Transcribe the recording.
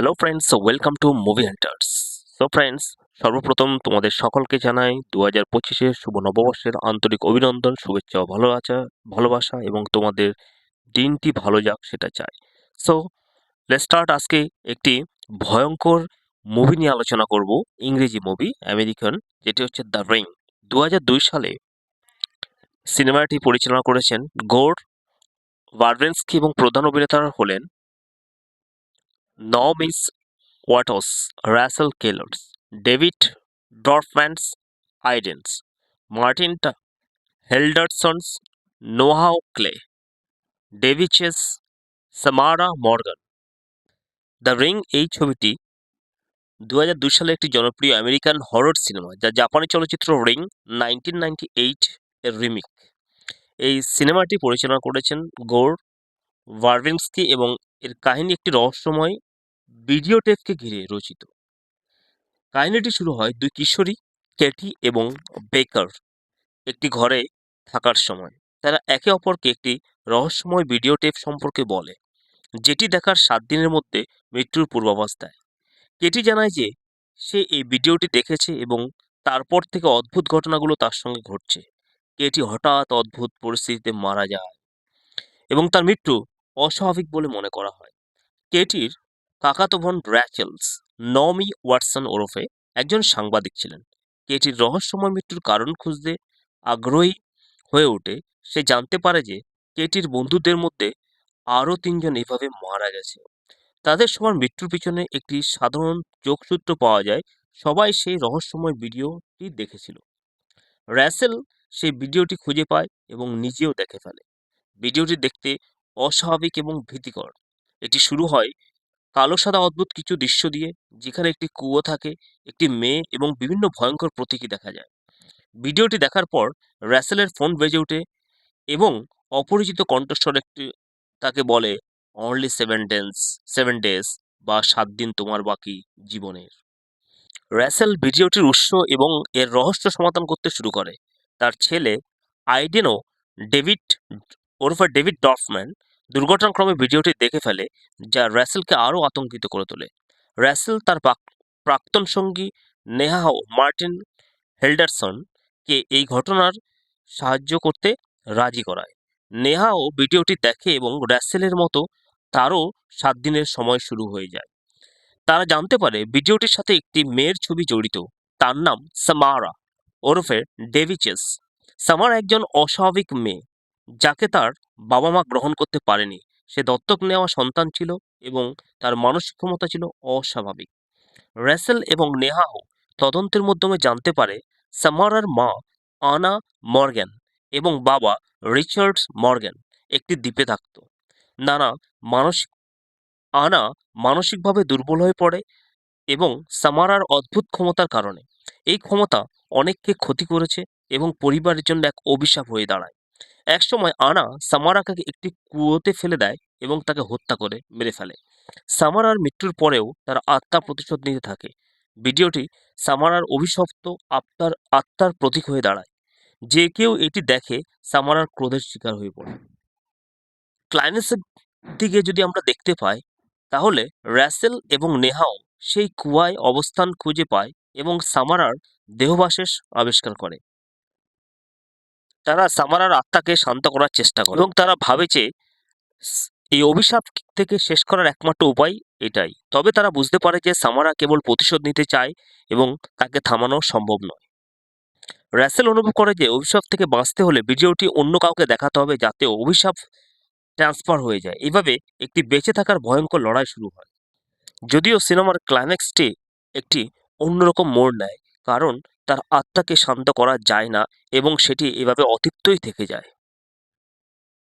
Hello friends welcome to movie hunters so friends সর্বপ্রথম তোমাদের সকলকে জানাই দু হাজার পঁচিশের শুভ নববর্ষের আন্তরিক অভিনন্দন, শুভেচ্ছা ভালো আচা ভালোবাসা এবং তোমাদের দিনটি ভালো যাক সেটা চাই। সো লেট স্টার্ট আজকে একটি ভয়ঙ্কর মুভি নিয়ে আলোচনা করব, ইংরেজি মুভি আমেরিকান যেটি হচ্ছে দ্য রিং দু দুই সালে সিনেমাটি পরিচালনা করেছেন গোর ভার্ভেন্সকি এবং প্রধান অভিনেতারা হলেন Naomi's Watts Russell Keller's David Dorfman's Aiden's Martin Henderson's নোহাও clay Daveigh Chase Samara Morgan the ring এই ছবিটি দু হাজার দুই সালে একটি জনপ্রিয় আমেরিকান হরর সিনেমা যা জাপানি চলচ্চিত্র রিং নাইনটিন এর রিমিক এই সিনেমাটি পরিচালনা করেছেন গোর ভার্ভিনস্কি এবং এর কাহিনী একটি রহস্যময় ভিডিও টেপকে ঘিরে রচিত। কাহিনীটি শুরু হয় দুই কিশোরী কেটি এবং বেকার। একটি ঘরে থাকার সময় তারা একে অপরকে একটি রহস্যময় ভিডিও টেপ সম্পর্কে বলে, যেটি দেখার সাত দিনের মধ্যে মৃত্যুর পূর্বাভাস দেয় কেটি জানায় যে সে এই ভিডিওটি দেখেছে এবং তারপর থেকে অদ্ভুত ঘটনাগুলো তার সঙ্গে ঘটছে। কেটি হঠাৎ অদ্ভুত পরিস্থিতিতে মারা যায় এবং তার মৃত্যু অস্বাভাবিক বলে মনে করা হয়। কেটির কাকাতো বোন র্যাচেলস নমি ওয়াটসন ওরফে একজন সাংবাদিক ছিলেন। কেটির রহস্যময় মৃত্যুর কারণ খুঁজতে আগ্রহী হয়ে ওঠে। সে জানতে পারে যে কেটির বন্ধুদের মধ্যে আরও তিনজন এভাবে মারা গেছে। তাদের সবার মৃত্যুর পিছনে একটি সাধারণ যোগসূত্র পাওয়া যায়। সবাই সেই রহস্যময় ভিডিওটি দেখেছিল। র্যাসেল সেই ভিডিওটি খুঁজে পায় এবং নিজেও দেখে ফেলে। ভিডিওটি দেখতে অস্বাভাবিক এবং ভীতিকর। এটি শুরু হয় কালো, সাদা, অদ্ভুত কিছু দৃশ্য দিয়ে যেখানে একটি কুয়ো থাকে, একটি মেয়ে এবং বিভিন্ন ভয়ঙ্কর প্রতীকী দেখা যায়। ভিডিওটি দেখার পর র্যাসেলের ফোন বেজে ওঠে এবং অপরিচিত কণ্ঠস্বর একটি তাকে বলে অনলি সেভেন ডেন্স সেভেন ডেজ বা সাত দিন তোমার বাকি জীবনের। র্যাসেল ভিডিওটির উৎস এবং এর রহস্য সমাধান করতে শুরু করে। তার ছেলে আইডেনো ডেভিড, ওরফে ডেভিড ডফম্যান দুর্ঘটনাক্রমে ভিডিওটি দেখে ফেলে, যা র্যাসেলকে আরও আতঙ্কিত করে তোলে। র্যাসেল তার প্রাক- প্রাক্তন সঙ্গী নেহাও মার্টিন হেল্ডারসনকে এই ঘটনার সাহায্য করতে রাজি করায়। নেহাও ভিডিওটি দেখে এবং র্যাসেলের মতো তারও সাত দিনের সময় শুরু হয়ে যায়। তারা জানতে পারে ভিডিওটির সাথে একটি মেয়ের ছবি জড়িত। তার নাম সামারা ওরফে ডেভিচেস। সামারা একজন অস্বাভাবিক মেয়ে। যাকে তার বাবা মা গ্রহণ করতে পারেনি। সে দত্তক নেওয়া সন্তান ছিল এবং তার মানসিক ক্ষমতা ছিল অস্বাভাবিক। র্যাসেল এবং নেহাও তদন্তের মাধ্যমে জানতে পারে সামারার মা আনা মর্গ্যান এবং বাবা রিচার্ডস মর্গ্যান একটি দ্বীপে থাকত। নানা মানসিক, আনা মানসিকভাবে দুর্বল হয়ে পড়ে এবং সামারার অদ্ভুত ক্ষমতার কারণে। এই ক্ষমতা অনেককে ক্ষতি করেছে এবং পরিবারের জন্য এক অভিশাপ হয়ে দাঁড়ায়। একসময় আনা সামারাকে একটি কুয়োতে ফেলে দেয় এবং তাকে হত্যা করে, মেরে ফেলে। সামারার মৃত্যুর পরেও তার আত্মা প্রতিশোধ নিতে থাকে। ভিডিওটি সামারার অভিশপ্ত আত্মার আত্মার প্রতীক হয়ে দাঁড়ায়। যে কেউ এটি দেখে সামারার ক্রোধের শিকার হয়ে পড়ে। ক্লাইম্যাক্সের দিকে যদি আমরা দেখতে পাই, তাহলে র্যাসেল এবং নেহাও সেই কুয়ায় অবস্থান খুঁজে পায় এবং সামারার দেহবাশেষ আবিষ্কার করে। তারা সামারার আত্মাকে শান্ত করার চেষ্টা করে। এবং তারা ভাবে যে এই অভিশাপ থেকে শেষ করার একমাত্র উপায় এটাই। তবে তারা বুঝতে পারে যে, সামারা কেবল প্রতিশোধ নিতে চায় এবং তাকে থামানো সম্ভব নয়। র্যাসেল অনুভব করে যে, অভিশাপ থেকে বাঁচতে হলে ভিডিওটি অন্য কাউকে দেখাতে হবে যাতে অভিশাপ ট্রান্সফার হয়ে যায়। এভাবে একটি বেঁচে থাকার ভয়ঙ্কর লড়াই শুরু হয়। যদিও সিনেমার ক্লাইম্যাক্সটি একটি অন্যরকম মোড় নেয়, কারণ তার আত্মাকে শান্ত করা যায় না এবং সেটি এভাবে অতিপ্তই থেকে যায়।